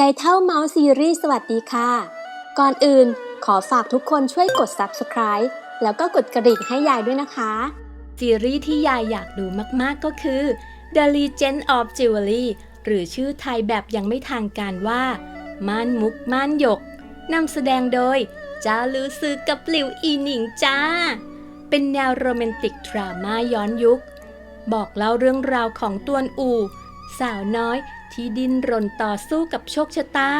ยายเท่าเมาส์ซีรีส์สวัสดีค่ะ ก่อนอื่นขอฝากทุกคนช่วยกด subscribe แล้วก็กดกระดิ่งให้ยายด้วยนะคะ ซีรีส์ที่ยายอยากดูมากๆก็คือ The Legend of Jewelry หรือชื่อไทยแบบยังไม่ทางการว่า ม่านมุกม่านหยกนำแสดงโดยจ้าลือซือกับหลิวอีหนิงจ้า เป็นแนวโรแมนติกดราม่าย้อนยุค บอกเล่าเรื่องราวของตวนอู สาวน้อยที่ดิ้นรนต่อสู้กับโชคชะตา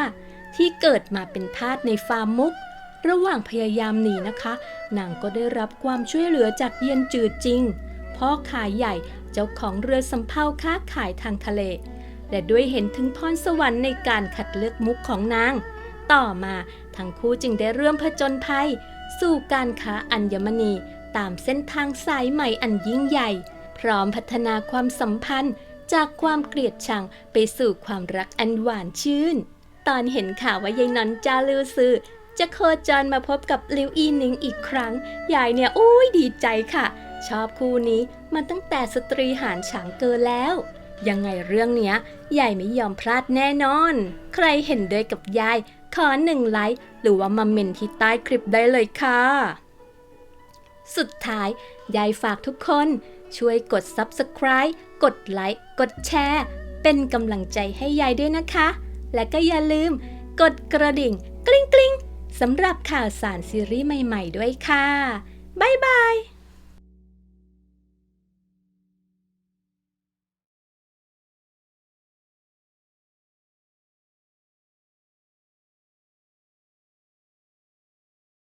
ที่เกิดมาเป็นทาสในฟาร์มมุก ระหว่างพยายามหนีนะคะ นางก็ได้รับความช่วยเหลือจากเยียนจืดจริง พ่อขายใหญ่เจ้าของเรือสำเภาค้าขายทางทะเล และด้วยเห็นถึงพรสวรรค์ในการคัดเลือกมุกของนาง ต่อมาทั้งคู่จึงได้เริ่มผจญภัย สู่การค้าอัญมณีตามเส้นทางสายใหม่อันยิ่งใหญ่ พร้อมพัฒนาความสัมพันธ์ จากความเกลียดชังไปสู่ความรักอันหวานชื่น ตอนเห็นข่าวว่ายายนอนจาลือซือจะโคจรมาพบกับลิวอีหนิงอีกครั้ง ยายเนี่ยโอ้ยดีใจค่ะ ชอบคู่นี้มาตั้งแต่สตรีหารฉางเกินแล้ว ยังไงเรื่องเนี้ยยายไม่ยอมพลาดแน่นอน ใครเห็นด้วยกับยาย ขอหนึ่งไลค์หรือว่ามาเมนที่ใต้คลิปได้เลยค่ะ สุดท้ายยายฝากทุกคน ช่วยกด Subscribe กดไลค์ กดแชร์ เป็นกำลังใจให้ยายด้วยนะคะ และก็อย่าลืม กดกระดิ่ง กริ๊งกริ๊งสำหรับข่าวสารซีรีส์ใหม่ ๆ ด้วยค่ะ บ๊ายบาย